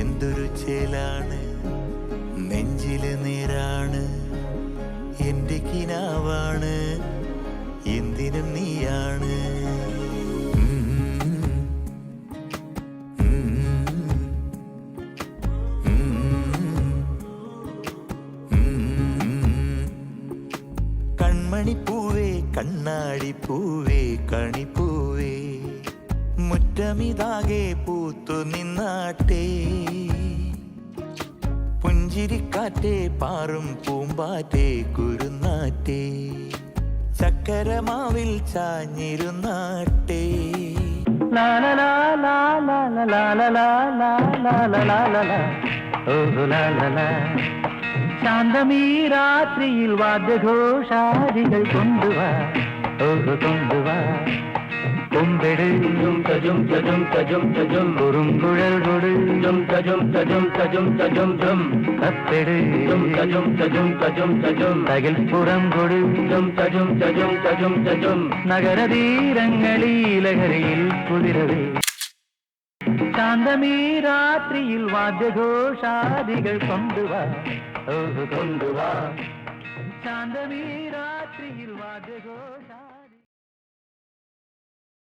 എന്തൊരു ചേലാണ് നെഞ്ചിൽ നീരാണ് എന്റെ കിനാവാണ്. എന്തിനും നീയാണ്. കൺമണിപ്പൂവേ കണ്ണാടിപ്പൂവേ കണിപ്പൂവേ മുറ്റമിതാകെ പൂത്തു നിന്നാട്ടേ പുഞ്ചിരിക്കാറ്റേ പാറും പൂമ്പാറ്റേ കുരുന്നാറ്റേ ചക്കരമാവിൽ ചാഞ്ഞിരുന്നാട്ടേ. ശാന്തമീ രാത്രിയിൽ വാദ്യഘോഷാദികൾ കൊണ്ടുവാ. ഓഹ് കൊണ്ടുവാ. കൊമ്പെടും കജും കജും കജും കജും കുറുങ്കുഴൽ ஜும் தஜும் தஜும் தஜும் தஜும் ஜும் தத்தெடு ஜும் தஜும் தஜும் தஜும் தஜும் தகில் புறம் கொடு ஜும் தஜும் தஜும் தஜும் தஜும் நகர தீரங்களிலகரையில் புதிரவே சாந்தமே ராத்திரியில் வாத்திய கோஷாதிகள் கொண்டு வா கொண்டு வா சாந்தமே ராத்திரியில் வாத்திய